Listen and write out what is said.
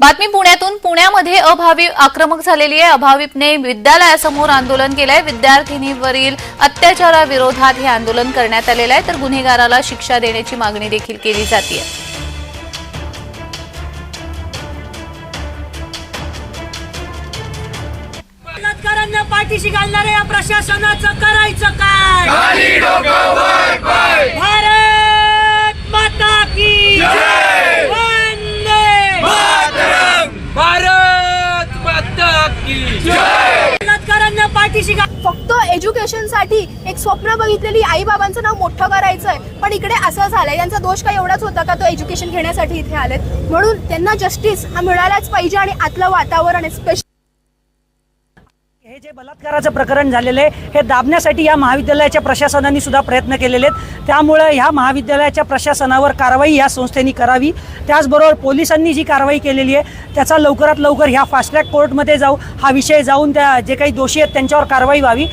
बातमी पुण्यातून. पुण्यामध्ये अभावी आक्रमक झालेली आहे. अभाविपने विद्यालयासमोर आंदोलन केलंय. विद्यार्थिनीवरील अत्याचाराविरोधात हे आंदोलन करण्यात आलेलं आहे. तर गुन्हेगाराला शिक्षा देण्याची मागणी देखील केली जाते. बलात्कारांना पाठीशी घालणाऱ्या या प्रशासनाचं करायचं काय? बलात्कारांना पाठीशी घाल फक्त एज्युकेशनसाठी एक स्वप्न बघितलेली आई बाबांचं नाव मोठं करायचं आहे पण इकडे असं झालंय त्यांचा दोष काय एवढाच होता का तो एज्युकेशन घेण्यासाठी इथे आलेत? म्हणून त्यांना जस्टिस हा मिळालाच पाहिजे आणि आतलं वातावरण स्पेशल जे बलात्काराचं प्रकरण झालेलं आहे हे दाबण्यासाठी या महाविद्यालयाच्या प्रशासनाने सुद्धा प्रयत्न केलेले आहेत. त्यामुळे ह्या महाविद्यालयाच्या प्रशासनावर कारवाई या संस्थेने करावी. त्याचबरोबर पोलिसांनी जी कारवाई केलेली आहे त्याचा लवकरात लवकर ह्या फास्ट ट्रॅक कोर्टमध्ये जाऊ हा विषय जाऊन त्या जे काही दोषी आहेत त्यांच्यावर कारवाई व्हावी.